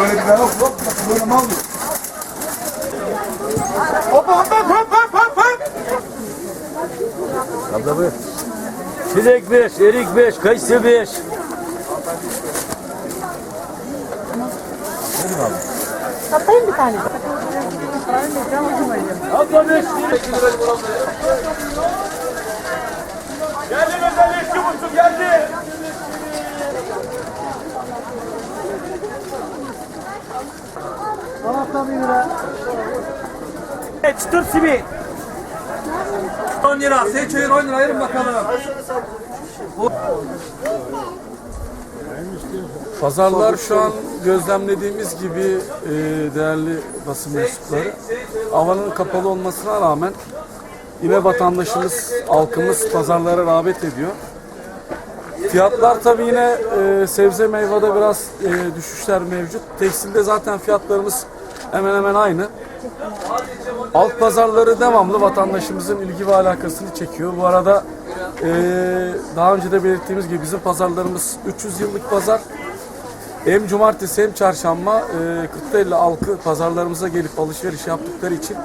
Böyle bir yok yok. Böyle mal yok. Hop hop hop hop hop hop hop. Abla buyur. Çilek 5, erik 5, kayısı 5. Satayım bir tane. Abla 5. Geldi mesela iki buçuk geldi. Evet, çıtır simit. 10 lira, sen çayır 10 lira ayırın bakalım. Pazarlar şu an gözlemlediğimiz gibi e, değerli basın mensupları havanın kapalı olmasına rağmen yine vatandaşımız, halkımız pazarlara rağbet ediyor. Fiyatlar tabii yine e, sebze meyvede biraz e, düşüşler mevcut. Tekstilde zaten fiyatlarımız hemen hemen aynı. Halk pazarları devamlı vatandaşımızın ilgi ve alakasını çekiyor. Bu arada e, daha önce de belirttiğimiz gibi bizim pazarlarımız 300 yıllık pazar. Hem cumartesi hem çarşamba e, Kırklareli halkı pazarlarımıza gelip alışveriş yaptıkları için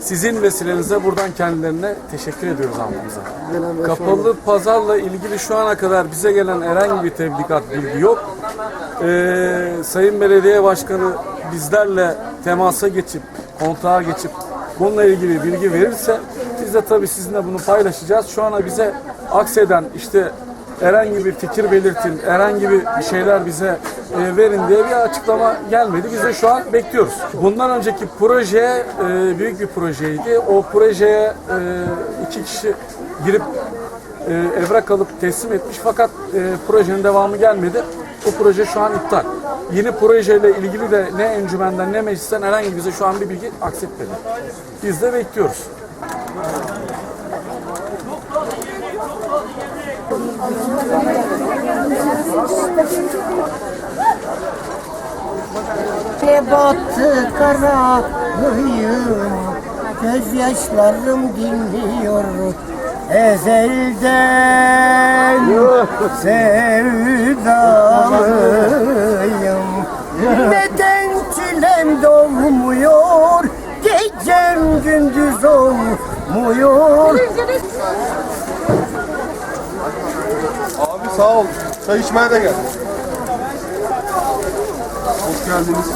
sizin vesilenizle buradan kendilerine teşekkür ediyoruz almamıza. Kapalı pazarla ilgili şu ana kadar bize gelen herhangi bir tebligat bilgi yok. E, Sayın Belediye Başkanı bizlerle temasa geçip, kontağa geçip bununla ilgili bilgi verirse biz de tabii sizinle bunu paylaşacağız. Şu ana bize akseden işte herhangi bir fikir belirtin, herhangi bir şeyler bize e, verin diye bir açıklama gelmedi. Biz de şu an bekliyoruz. Bundan önceki proje e, büyük bir projeydi. O projeye e, iki kişi girip e, evrak alıp teslim etmiş fakat e, projenin devamı gelmedi. Bu proje şu an iptal. Yeni projeyle ilgili de ne encümenden ne meclisten herhangi bize şu an bir bilgi aksetmedi. Biz de bekliyoruz. Ne battı kararıyım Gözyaşlarım dinliyor Ezelden sevdalıyım Neden çilem dolmuyor Gecem gündüz olmuyor Abi sağ ol. Çay içmeye de gel. Hoş geldiniz.